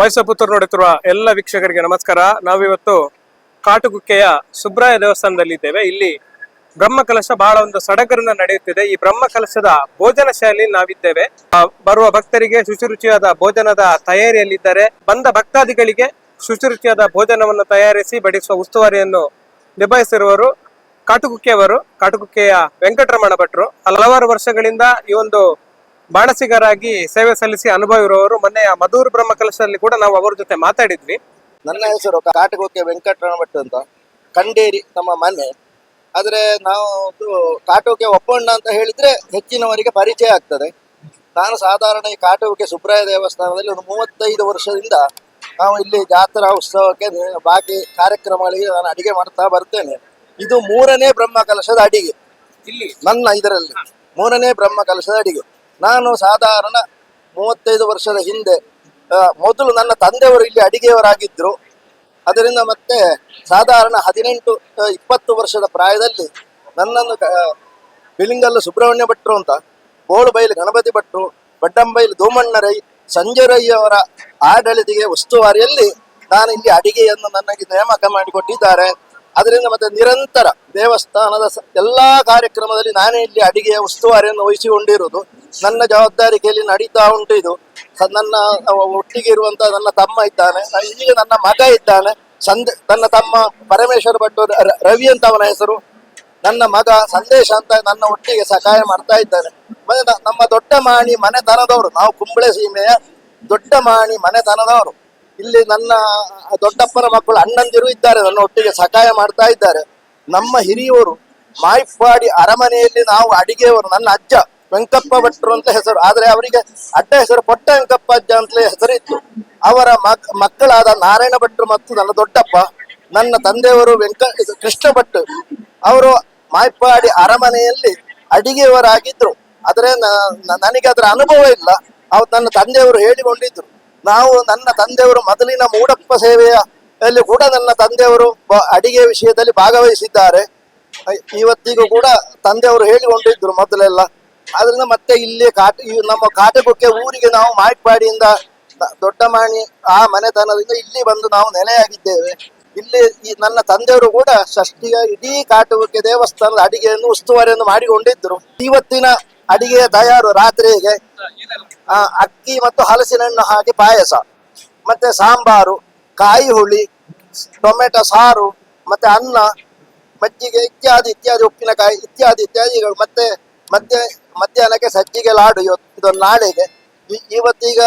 ವಯಸ್ಸ ಪುತ್ತೂರು ನೋಡುತ್ತಿರುವ ಎಲ್ಲ ವೀಕ್ಷಕರಿಗೆ ನಮಸ್ಕಾರ. ನಾವಿವತ್ತು ಕಾಟುಗುಕ್ಕೆಯ ಸುಬ್ರಾಯ ದೇವಸ್ಥಾನದಲ್ಲಿ ಇದ್ದೇವೆ ಇಲ್ಲಿ ಬ್ರಹ್ಮ ಕಲಶ ಬಹಳ ಒಂದು ಸಡಗರನ್ನ ನಡೆಯುತ್ತಿದೆ. ಈ ಬ್ರಹ್ಮ ಕಲಶದ ಭೋಜನ ಶೈಲಿ ನಾವಿದ್ದೇವೆ. ಬರುವ ಭಕ್ತರಿಗೆ ಶುಚಿರುಚಿಯಾದ ಭೋಜನದ ತಯಾರಿಯಲ್ಲಿದ್ದಾರೆ. ಬಂದ ಭಕ್ತಾದಿಗಳಿಗೆ ಶುಚಿರುಚಿಯಾದ ಭೋಜನವನ್ನು ತಯಾರಿಸಿ ಬಡಿಸುವ ಉಸ್ತುವಾರಿಯನ್ನು ನಿಭಾಯಿಸಿರುವರು ಕಾಟುಗುಕ್ಕೆಯವರು. ಕಾಟುಗುಕ್ಕೆಯ ವೆಂಕಟರಮಣ ಭಟ್ರು. ಹಲವಾರು ವರ್ಷಗಳಿಂದ ಈ ಒಂದು ಬಾಣಸಿಗರಾಗಿ ಸೇವೆ ಸಲ್ಲಿಸಿ ಅನುಭವ ಇರುವವರು ಮೊನ್ನೆ ಮಧೂರು ಬ್ರಹ್ಮ ಕಲಶದಲ್ಲಿ ಕೂಡ ನಾವು ಅವರ ಜೊತೆ ಮಾತಾಡಿದ್ವಿ. ನನ್ನ ಹೆಸರು ಕಾಟಗೋಕೆ ವೆಂಕಟರಣ ಭಟ್ ಅಂತ. ಕಂಡೇರಿ ನಮ್ಮ ಮನೆ. ಆದ್ರೆ ನಾವು ಕಾಟೋಕೆ ಒಪ್ಪಣ್ಣ ಅಂತ ಹೇಳಿದ್ರೆ ಹೆಚ್ಚಿನವರಿಗೆ ಪರಿಚಯ ಆಗ್ತದೆ. ನಾನು ಸಾಧಾರಣ ಈ ಕಾಟೋಕೆ ಸುಬ್ರಾಯ ದೇವಸ್ಥಾನದಲ್ಲಿ ಒಂದು ಮೂವತ್ತೈದು ವರ್ಷದಿಂದ ನಾವು ಇಲ್ಲಿ ಜಾತ್ರಾ ಉತ್ಸವಕ್ಕೆ ಬಾಕಿ ಕಾರ್ಯಕ್ರಮಗಳಿಗೆ ನಾನು ಅಡಿಗೆ ಮಾಡ್ತಾ ಬರ್ತೇನೆ. ಇದು ಮೂರನೇ ಬ್ರಹ್ಮ ಕಲಶದ ಅಡಿಗೆ. ಇಲ್ಲಿ. ನನ್ನ ಇದರಲ್ಲಿ. ಮೂರನೇ ಬ್ರಹ್ಮ ಕಲಶದ ಅಡಿಗೆ. ನಾನು ಸಾಧಾರಣ ಮೂವತ್ತೈದು ವರ್ಷದ ಹಿಂದೆ ಮೊದಲು ನನ್ನ ತಂದೆಯವರು ಇಲ್ಲಿ ಅಡಿಗೆಯವರಾಗಿದ್ದರು ಅದರಿಂದ ಮತ್ತೆ ಸಾಧಾರಣ ಹದಿನೆಂಟು ಇಪ್ಪತ್ತು ವರ್ಷದ ಪ್ರಾಯದಲ್ಲಿ ನನ್ನನ್ನು ಬಿಲಿಂಗಲ್ಲ ಸುಬ್ರಹ್ಮಣ್ಯ ಭಟ್ರು ಅಂತ ಬೋಳುಬೈಲು ಗಣಪತಿ ಭಟ್ರು ಬಡ್ಡಂಬೈಲು ದೋಮಣ್ಣರೈ ಸಂಜರಯ್ಯವರ ಆಡಳಿತಿಗೆ ಉಸ್ತುವಾರಿಯಲ್ಲಿ ನಾನು ಇಲ್ಲಿ ಅಡಿಗೆಯನ್ನು ನನಗೆ ನೇಮಕ ಮಾಡಿಕೊಟ್ಟಿದ್ದಾರೆ. ಅದರಿಂದ ಮತ್ತೆ ನಿರಂತರ ದೇವಸ್ಥಾನದ ಎಲ್ಲಾ ಕಾರ್ಯಕ್ರಮದಲ್ಲಿ ನಾನೇ ಇಲ್ಲಿ ಅಡಿಗೆಯ ಉಸ್ತುವಾರಿಯನ್ನು ವಹಿಸಿಕೊಂಡಿರುವುದು. ನನ್ನ ಜವಾಬ್ದಾರಿಕೆಯಲ್ಲಿ ನಡೀತಾ ಉಂಟು ಇದು. ನನ್ನ ಒಟ್ಟಿಗೆ ಇರುವಂತ ನನ್ನ ತಮ್ಮ ಇದ್ದಾನೆ. ಈಗ ನನ್ನ ಮಗ ಇದ್ದಾನೆ. ಸಂದೇ, ನನ್ನ ತಮ್ಮ ಪರಮೇಶ್ವರ ಭಟ್ ರವಿ ಅಂತ ಅವನ ಹೆಸರು. ನನ್ನ ಮಗ ಸಂದೇಶ ಅಂತ ನನ್ನ ಒಟ್ಟಿಗೆ ಸಹಾಯ ಮಾಡ್ತಾ ಇದ್ದಾನೆ. ಮತ್ತೆ ನಮ್ಮ ದೊಡ್ಡ ಮಾಣಿ ಮನೆತನದವರು, ನಾವು ಕುಂಬಳೆ ಸೀಮೆಯ ದೊಡ್ಡ ಮಾಣಿ ಮನೆತನದವರು. ಇಲ್ಲಿ ನನ್ನ ದೊಡ್ಡಪ್ಪನ ಮಕ್ಕಳು ಅಣ್ಣಂದಿರು ಇದ್ದಾರೆ, ನನ್ನ ಒಟ್ಟಿಗೆ ಸಹಾಯ ಮಾಡ್ತಾ ಇದ್ದಾರೆ. ನಮ್ಮ ಹಿರಿಯವರು ಮಾಯಿಪ್ಪಾಡಿ ಅರಮನೆಯಲ್ಲಿ ನಾವು ಅಡಿಗೆಯವರು, ನನ್ನ ಅಜ್ಜ. ವೆಂಕಪ್ಪ ಭಟ್ರು ಅಂತ ಹೆಸರು. ಆದ್ರೆ ಅವರಿಗೆ ಅಡ್ಡ ಹೆಸರು ಪೊಟ್ಟ ವೆಂಕಪ್ಪ ಅಜ್ಜ ಅಂತಲೇ ಹೆಸರಿತ್ತು ಅವರ ಮಕ್, ಮಕ್ಕಳಾದ ನಾರಾಯಣ ಭಟ್ರು ಮತ್ತು ನನ್ನ ದೊಡ್ಡಪ್ಪ, ನನ್ನ ತಂದೆಯವರು ವೆಂಕ, ಕೃಷ್ಣ ಭಟ್, ಅವರು ಮಾಯ್ಪಾಡಿ ಅರಮನೆಯಲ್ಲಿ ಅಡಿಗೆಯವರಾಗಿದ್ರು. ಆದ್ರೆ ನನಗೆ ಅದರ ಅನುಭವ ಇಲ್ಲ. ಅವ್ರು ನನ್ನ ತಂದೆಯವರು ಹೇಳಿಕೊಂಡಿದ್ರು. ನಾವು ನನ್ನ ತಂದೆಯವರು ಮೊದಲಿನ ಮೂಡಪ್ಪ ಸೇವೆಯ ಅಲ್ಲಿ ಕೂಡ ನನ್ನ ತಂದೆಯವರು ಅಡಿಗೆ ವಿಷಯದಲ್ಲಿ ಭಾಗವಹಿಸಿದ್ದಾರೆ. ಇವತ್ತಿಗೂ ಕೂಡ ತಂದೆಯವರು ಹೇಳಿಕೊಂಡಿದ್ರು ಮೊದಲೆಲ್ಲ. ಆದ್ರಿಂದ ಮತ್ತೆ ಇಲ್ಲಿ ಕಾಟ ನಮ್ಮ ಕಾಟಗುಕ್ಕೆ ಊರಿಗೆ ನಾವು ಮಾಯ್ಪಾಡಿಯಿಂದ ದ- ದೊಡ್ಡ ಮಾಣಿ ಆ ಮನೆತನದಿಂದ ಇಲ್ಲಿ ಬಂದು ನಾವು ನೆಲೆಯಾಗಿದ್ದೇವೆ. ಇಲ್ಲಿ ಈ ನನ್ನ ತಂದೆಯವರು ಕೂಡ ಷಷ್ಠಿಯ ಇಡೀ ಕಾಟುವಿಕೆ ದೇವಸ್ಥಾನದ ಅಡಿಗೆಯನ್ನು, ಉಸ್ತುವಾರಿಯನ್ನು ಮಾಡಿಕೊಂಡಿದ್ರು ಇವತ್ತಿನ ಅಡಿಗೆಯ ತಯಾರು ರಾತ್ರಿಗೆ ಅಕ್ಕಿ ಮತ್ತು ಹಲಸಿನ ಹಣ್ಣು ಹಾಕಿ ಪಾಯಸ, ಮತ್ತೆ ಸಾಂಬಾರು ಕಾಯಿ ಹುಳಿ ಟೊಮೆಟೊ ಸಾರು, ಮತ್ತೆ ಅನ್ನ, ಮಜ್ಜಿಗೆ ಇತ್ಯಾದಿ ಇತ್ಯಾದಿ, ಉಪ್ಪಿನಕಾಯಿ ಇತ್ಯಾದಿ, ಇತ್ಯಾದಿಗಳು, ಮತ್ತೆ ಮಧ್ಯ, ಮಧ್ಯಾಹ್ನಕ್ಕೆ ಸಜ್ಜಿಗೆ ಲಾಡು ಇವತ್ತು ಇದೊಂದು ನಾಳೆಗೆ ಇವತ್ತೀಗ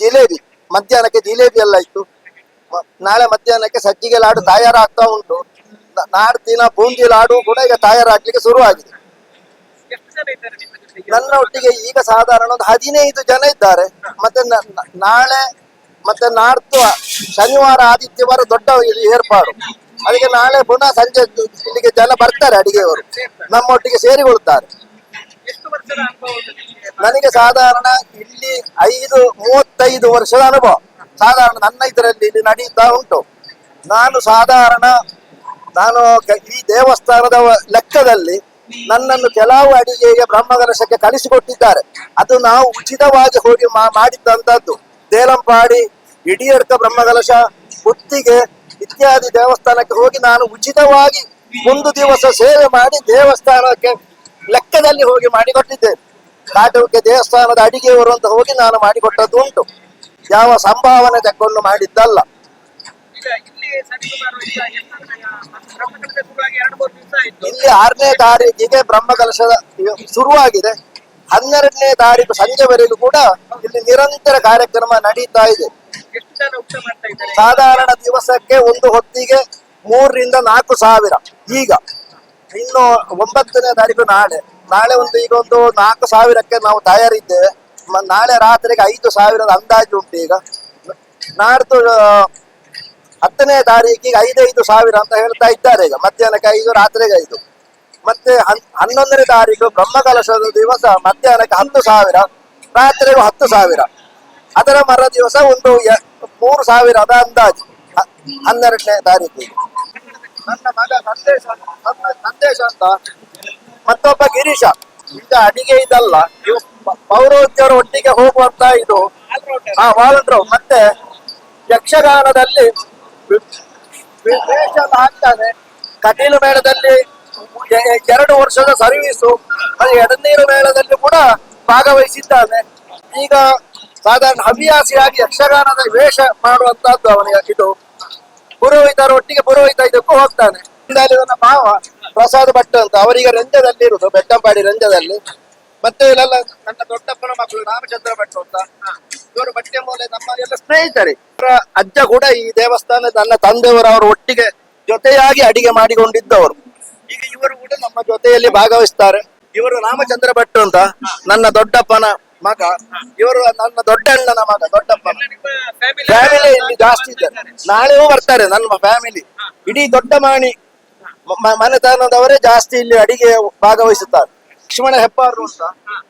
ಜಿಲೇಬಿ, ಮಧ್ಯಾಹ್ನಕ್ಕೆ ಜಿಲೇಬಿ ಎಲ್ಲ ಇತ್ತು. ನಾಳೆ ಮಧ್ಯಾಹ್ನಕ್ಕೆ ಸಜ್ಜಿಗೆ ಲಾಡು ತಯಾರಾಗ್ತಾ ಉಂಟು. ನಾಡ್ ದಿನ ಬೂಂದಿ ಲಾಡು ಕೂಡ ಈಗ ತಯಾರಾಗ್ಲಿಕ್ಕೆ ಶುರುವಾಗಿದೆ. ನನ್ನ ಒಟ್ಟಿಗೆ ಈಗ ಸಾಧಾರಣ ಒಂದು ಹದಿನೈದು ಜನ ಇದ್ದಾರೆ. ಮತ್ತೆ ನಾಳೆ, ಮತ್ತೆ ನಾಡ್ದು ಶನಿವಾರ, ಆದಿತ್ಯವಾರ ದೊಡ್ಡ ಏರ್ಪಾಡು. ಅದಕ್ಕೆ ನಾಳೆ ಪುನಃ ಸಂಜೆ ಇಲ್ಲಿಗೆ ಜನ ಬರ್ತಾರೆ ಅಡಿಗೆಯವರು. ನಮ್ಮೊಟ್ಟಿಗೆ ಸೇರಿಕೊಳ್ತಾರೆ ನನಗೆ ಸಾಧಾರಣ ಇಲ್ಲಿ ಐದು, ಮೂವತ್ತೈದು ವರ್ಷದ ಅನುಭವ. ಸಾಧಾರಣ ನನ್ನ ಇದರಲ್ಲಿ ಇಲ್ಲಿ ನಡೀತಾ ಉಂಟು. ನಾನು ಸಾಧಾರಣ, ನಾನು ಈ ದೇವಸ್ಥಾನದ ಲೆಕ್ಕದಲ್ಲಿ ನನ್ನನ್ನು ಕೆಲವು ಅಡಿಗೆಗೆ ಬ್ರಹ್ಮದರ್ಶಕ್ಕೆ ಕಳಿಸಿಕೊಟ್ಟಿದ್ದಾರೆ. ಅದು ನಾವು ಉಚಿತವಾಗಿ ಹೋಗಿ ಮಾ- ಮಾಡಿದ್ದಂತದ್ದು ದೇಲಂಪಾಡಿ ಇಡಿಯಡ್ಕ ಬ್ರಹ್ಮಗಲಶ ಹುತ್ತಿಗೆ ಇತ್ಯಾದಿ ದೇವಸ್ಥಾನಕ್ಕೆ ಹೋಗಿ ನಾನು ಉಚಿತವಾಗಿ ಒಂದು ದಿವಸ ಸೇವೆ ಮಾಡಿ ದೇವಸ್ಥಾನಕ್ಕೆ ಲೆಕ್ಕದಲ್ಲಿ ಹೋಗಿ ಮಾಡಿಕೊಟ್ಟಿದ್ದೇನೆ ಕಾಟುವಿಕೆ ದೇವಸ್ಥಾನದ ಅಡಿಗೆಯವರು ಅಂತ ಹೋಗಿ ನಾನು ಮಾಡಿಕೊಟ್ಟದ್ದು ಉಂಟು ಯಾವ ಸಂಭಾವನೆ ತಕ್ಕೊಂಡು ಮಾಡಿದ್ದಲ್ಲ. ಇಲ್ಲಿ ಆರನೇ ತಾರೀಕಿಗೆ ಬ್ರಹ್ಮಕಲಶದ ಶುರುವಾಗಿದೆ. ಹನ್ನೆರಡನೇ ತಾರೀಕು ಸಂಜೆವರೆಗೂ ಕೂಡ ಇಲ್ಲಿ ನಿರಂತರ ಕಾರ್ಯಕ್ರಮ ನಡೀತಾ ಇದೆ. ಸಾಧಾರಣ ದಿವಸಕ್ಕೆ ಒಂದು ಹೊತ್ತಿಗೆ ಮೂರರಿಂದ ನಾಲ್ಕು ಸಾವಿರ. ಈಗ ಇನ್ನು ಒಂಬತ್ತನೇ ತಾರೀಕು ನಾಳೆ. ನಾಳೆ ಒಂದು ಈಗ ಒಂದು ನಾಲ್ಕು ಸಾವಿರಕ್ಕೆ ನಾವು ತಯಾರಿದ್ದೇವೆ. ನಾಳೆ ರಾತ್ರಿಗೆ ಐದು ಸಾವಿರದ ಅಂದಾಜು ಉಂಟು ಈಗ. ನಾಡ್ದು ಹತ್ತನೇ ತಾರೀಕಿಗೆ ಐದೈದು ಸಾವಿರ ಅಂತ ಹೇಳ್ತಾ ಇದ್ದಾರೆ ಈಗ. ಮಧ್ಯಾಹ್ನಕ್ಕೆ ಐದು, ರಾತ್ರಿಗೆ ಐದು. ಮತ್ತೆ ಹನ್- ಹನ್ನೊಂದನೇ ತಾರೀಕು ಬ್ರಹ್ಮಕಲಶದ ದಿವಸ ಮಧ್ಯಾಹ್ನಕ್ಕೆ ಹತ್ತು ಸಾವಿರ, ರಾತ್ರಿಗೂ ಹತ್ತು ಸಾವಿರ. ಅದರ ಮರ ದಿವಸ ಒಂದು ಮೂರು ಸಾವಿರದ ಅಂದಾಜು. ಹನ್ನೆರಡನೇ ತಾರೀಕಿಗೆ. ನನ್ನ ಮಗ ಸಂದೇಶ ಸಂದೇಶ ಅಂತ ಮತ್ತೊಬ್ಬ ಗಿರೀಶ. ಈಗ ಅಡಿಗೆ ಇದಲ್ಲ ಇವು ಪ- ಪೌರೋಹಿತ್ಯರ ಒಟ್ಟಿಗೆ ಹೋಗುವಂತ ಇದು. ಹಾ ವಾಲಂಟ್ರು ಮತ್ತೆ ಯಕ್ಷಗಾನದಲ್ಲಿ ಹಾಕ್ತಾನೆ ಕಟೀಲು ಮೇಳದಲ್ಲಿ ಎರಡು ವರ್ಷದ ಸರ್ವೀಸು ಅಲ್ಲಿ ಎಡನೀರು ಮೇಳದಲ್ಲಿ ಕೂಡ ಭಾಗವಹಿಸಿದ್ದಾನೆ. ಈಗ ಸಾಧಾರಣ ಹವ್ಯಾಸಿಯಾಗಿ ಯಕ್ಷಗಾನದ ವೇಷ ಮಾಡುವಂತಹದ್ದು ಅವನಿಗೆ ಇದು. ಪುರೋಹಿತರೊಟ್ಟಿಗೆ ಪುರೋಹಿತ ಇದಕ್ಕೂ ಹೋಗ್ತಾನೆ. ನನ್ನ ಮಾವ ಪ್ರಸಾದ್ ಭಟ್ ಅಂತ. ಅವರೀಗ ರಂಜದಲ್ಲಿ ಇರುದು ಬೆಟ್ಟಂಪಾಡಿ ರಂಜದಲ್ಲಿ ಮತ್ತೆ ಇಲ್ಲೆಲ್ಲ ನನ್ನ ದೊಡ್ಡಪ್ಪನ ಮಕ್ಕಳು ರಾಮಚಂದ್ರ ಭಟ್ ಅಂತ. ಇವರು ಬಟ್ಟೆ ಮೂಲೆ ನಮ್ಮ ಎಲ್ಲ ಸ್ನೇಹಿತರೆ. ಇವರ ಅಜ್ಜ ಕೂಡ ಈ ದೇವಸ್ಥಾನ ನನ್ನ ತಂದೆಯವರು ಅವರು ಒಟ್ಟಿಗೆ ಜೊತೆಯಾಗಿ ಅಡಿಗೆ ಮಾಡಿಕೊಂಡಿದ್ದವರು. ಈಗ ಇವರು ಕೂಡ ನಮ್ಮ ಜೊತೆಯಲ್ಲಿ ಭಾಗವಹಿಸ್ತಾರೆ. ಇವರು ರಾಮಚಂದ್ರ ಭಟ್ ಅಂತ. ನನ್ನ ದೊಡ್ಡಪ್ಪನ ಮಗ. ಇವರು ನನ್ನ ದೊಡ್ಡ ಅಣ್ಣನ ಮಗ ದೊಡ್ಡಪ್ಪನ. ಫ್ಯಾಮಿಲಿ ಇಲ್ಲಿ ಜಾಸ್ತಿ ಇದ್ದಾರೆ. ನಾಳೆಯೂ ಬರ್ತಾರೆ ನನ್ನ ಫ್ಯಾಮಿಲಿ ಇಡೀ ದೊಡ್ಡ ಮಾಣಿ ಮನೆತನದವರೇ ಜಾಸ್ತಿ ಇಲ್ಲಿ ಅಡಿಗೆ ಭಾಗವಹಿಸುತ್ತಾರೆ. ಲಕ್ಷ್ಮಣ ಹೆಬ್ಬಾರು ಅಂತ.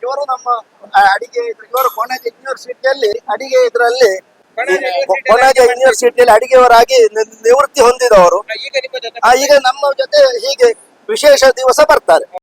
ಇವರು ನಮ್ಮ ಅಡಿಗೆ ಇದ್ರ- ಇವರು ಕೊಣಾಜೆ ಯೂನಿವರ್ಸಿಟಿಯಲ್ಲಿ ಅಡಿಗೆ ಇದರಲ್ಲಿ ಕೊಣಾಜೆ ಯೂನಿವರ್ಸಿಟಿಯಲ್ಲಿ ಅಡಿಗೆಯವರಾಗಿ ನಿವೃತ್ತಿ ಹೊಂದಿದವರು. ಈಗ ನಮ್ಮ ಜೊತೆ ಹೀಗೆ ವಿಶೇಷ ದಿವಸ ಬರ್ತಾರೆ.